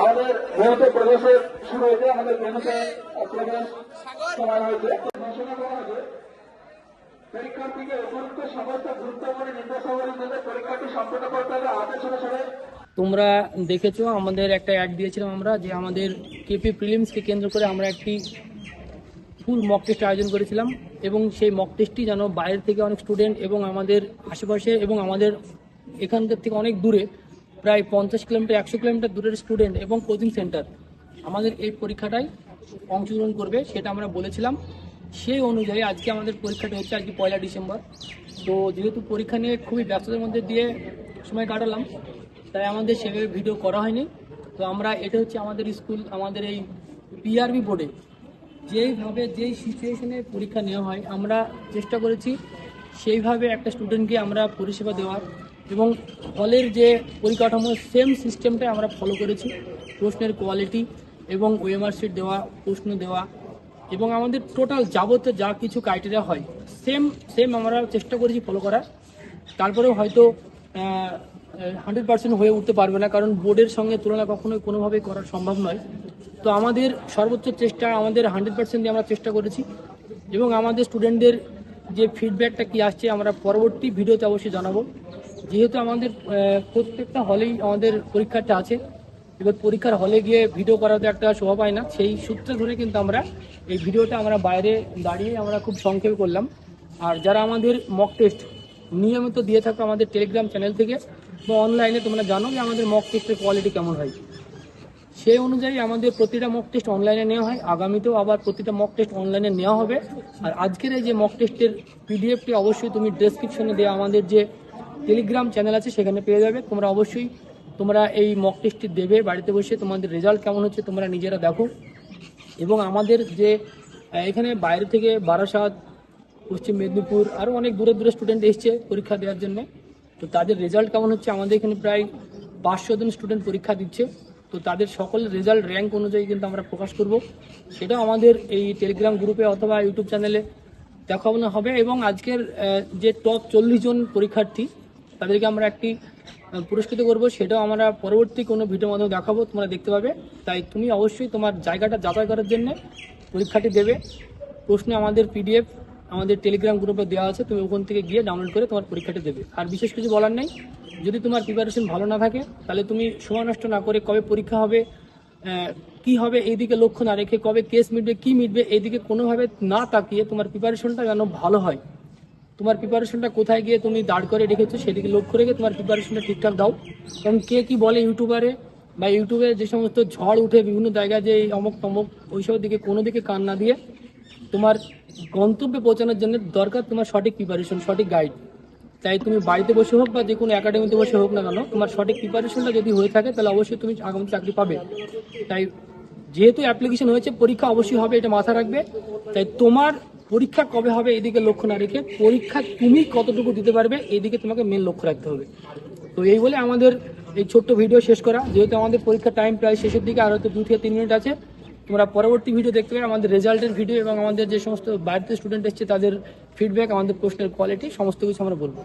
আমাদের যেহেতু প্রবেশের শুরু হয়েছে, আমাদের ভেনুতে প্রবেশ সময় হয়েছে। ঘোষণা করা হয়েছে, পরীক্ষার্থীকে উপযুক্ত সমস্ত গুরুত্বপূর্ণ নির্দেশাবলী মেনে পরীক্ষাটি সম্পন্ন করতে হবে আদেশ অনুসারে তোমরা দেখেছ, আমাদের একটা অ্যাড দিয়েছিলাম আমরা যে আমাদের কেপি প্রিলিমসকে কেন্দ্র করে আমরা একটি ফুল মক টেস্ট আয়োজন করেছিলাম এবং সেই মক টেস্টটি যেন বাইরে থেকে অনেক স্টুডেন্ট এবং আমাদের আশেপাশে এবং আমাদের এখানকার থেকে অনেক দূরে প্রায় পঞ্চাশ কিলোমিটার, একশো কিলোমিটার দূরের স্টুডেন্ট এবং কোচিং সেন্টার আমাদের এই পরীক্ষাটায় অংশগ্রহণ করবে, সেটা আমরা বলেছিলাম। সেই অনুযায়ী আজকে আমাদের পরীক্ষাটা হচ্ছে আজকে পয়লা ডিসেম্বর। তো যেহেতু পরীক্ষা নিয়ে খুবই ব্যস্ততার মধ্যে দিয়ে সময় কাটালাম, তাই আমাদের সেভাবে ভিডিও করা হয়নি। তো আমরা, এটা হচ্ছে আমাদের স্কুল, আমাদের এই পিআরবি বোর্ডে যেইভাবে, যেই সিচুয়েশনে পরীক্ষা নেওয়া হয়, আমরা চেষ্টা করেছি সেইভাবে একটা স্টুডেন্টকে আমরা পরিষেবা দেওয়ার। এবং হলের যে পরিকাঠামো সেম সিস্টেমটাই আমরা ফলো করেছি। প্রশ্নের কোয়ালিটি এবং ওএমআর শিট দেওয়া, প্রশ্ন দেওয়া এবং আমাদের টোটাল যাবতীয় যা কিছু ক্রাইটেরিয়া হয় সেম সেম আমরা চেষ্টা করেছি ফলো করার। তারপরেও হয়তো হান্ড্রেড পার্সেন্ট হয়ে উঠতে পারবে না, কারণ বোর্ডের সঙ্গে তুলনা কখনোই কোনোভাবেই করা সম্ভব নয়। তো আমাদের সর্বোচ্চ চেষ্টা, আমাদের হান্ড্রেড পার্সেন্ট দিয়ে আমরা চেষ্টা করেছি এবং আমাদের স্টুডেন্টদের যে ফিডব্যাকটা কি আসছে, আমরা পরবর্তী ভিডিওতে অবশ্যই জানাব। যেহেতু আমাদের প্রত্যেকটা হলেই আমাদের পরীক্ষাটা আছে, এবার পরীক্ষার হলে গিয়ে ভিডিও করাতে একটা শোভা পায় না। সেই সূত্রে ধরে কিন্তু আমরা এই ভিডিওটা আমরা বাইরে দাঁড়িয়ে আমরা খুব সংক্ষেপে করলাম। আর যারা আমাদের মক টেস্ট নিয়মিত দিয়ে থাকো আমাদের টেলিগ্রাম চ্যানেল থেকে বা অনলাইনে তোমরা জানো যে আমাদের মক টেস্টের কোয়ালিটি কেমন হয়। সেই অনুযায়ী আমাদের প্রতিটা মক টেস্ট অনলাইনে নেওয়া হয়। আগামীতেও আবার প্রতিটা মক টেস্ট অনলাইনে নেওয়া হবে। আর আজকের এই যে মক টেস্টের পিডিএফটি অবশ্যই তুমি ডেসক্রিপশনে দেওয়া আমাদের যে টেলিগ্রাম চ্যানেল আছে, সেখানে পেয়ে যাবে। তোমরা অবশ্যই তোমরা এই মক টেস্টটি দেবে, বাড়িতে বসে তোমাদের রেজাল্ট কেমন হচ্ছে তোমরা নিজেরা দেখো। এবং আমাদের যে এখানে বাইরে থেকে বারাসাত, পশ্চিম মেদিনীপুর আরও অনেক দূরে দূরে স্টুডেন্ট এসছে পরীক্ষা দেওয়ার জন্য। তো তাদের রেজাল্ট কেমন হচ্ছে? আমাদের এখানে প্রায় পাঁচশো জন স্টুডেন্ট পরীক্ষা দিচ্ছে। তো তাদের সকল রেজাল্ট র্যাঙ্ক অনুযায়ী কিন্তু আমরা প্রকাশ করব। সেটাও আমাদের এই টেলিগ্রাম গ্রুপে অথবা ইউটিউব চ্যানেলে দেখানো হবে। এবং আজকের যে টপ চল্লিশ জন পরীক্ষার্থী তাদেরকে আমরা একটি পুরস্কৃত করব। সেটাও আমরা পরবর্তী কোনো ভিডিওর মাধ্যমে দেখাবো, তোমরা দেখতে পাবে। তাই তুমি অবশ্যই তোমার জায়গাটা যাচাই করার জন্য পরীক্ষাটি দেবে। প্রশ্নে আমাদের পিডিএফ আমাদের টেলিগ্রাম গ্রুপে দেওয়া আছে, তুমি ওখান থেকে গিয়ে ডাউনলোড করে তোমার পরীক্ষাটা দেবে। আর বিশেষ কিছু বলার নেই। যদি তোমার প্রিপারেশন ভালো না থাকে, তাহলে তুমি সময় নষ্ট না করে কবে পরীক্ষা হবে কি হবে, এইদিকে লক্ষ্য না রেখে কবে কেস মিটবে, কি মিটবে, এইদিকে কোনোভাবে না তাকিয়ে তোমার প্রিপারেশনটা যেন ভালো হয়। তোমার প্রিপারেশনটা কোথায় গিয়ে তুমি দাঁড় করে রেখেছো সেদিকে লক্ষ্য রেখে তোমার প্রিপারেশনটা ঠিকঠাক দাও। কারণ কে কি বলে ইউটিউবারে বা ইউটিউবে যে সমস্ত ঝড় উঠে বিভিন্ন জায়গায় যে অমক তমক ওইসবের দিকে কোনো দিকে কান না দিয়ে তোমার গন্তব্যে পৌঁছানোর জন্য দরকার তোমার সঠিক প্রিপারেশন সঠিক গাইড তাই তুমি বাড়িতে বসে হোক বা যে কোনো একাডেমিতে বসে হোক না কেন, তোমার সঠিক প্রিপারেশনটা যদি হয়ে থাকে, তাহলে অবশ্যই তুমি আগামী চাকরি পাবে। তাই যেহেতু অ্যাপ্লিকেশন হয়েছে, পরীক্ষা অবশ্যই হবে, এটা মাথা রাখবে। তাই তোমার পরীক্ষা কবে হবে এদিকে লক্ষ্য না রেখে পরীক্ষা তুমি কতটুকু দিতে পারবে এদিকে তোমাকে মেন লক্ষ্য রাখতে হবে। তো এই বলে আমাদের এই ছোট্ট ভিডিও শেষ করা। যেহেতু আমাদের পরীক্ষার টাইম প্রায় শেষের দিকে আর হয়তো দু থেকে তিন মিনিট আছে, তোমরা পরবর্তী ভিডিও দেখতে পাবে আমাদের রেজাল্টের ভিডিও এবং আমাদের যে সমস্ত বাড়িতে স্টুডেন্ট এসছে তাদের ফিডব্যাক আমাদের প্রশ্নের কোয়ালিটি সমস্ত কিছু আমরা বলব।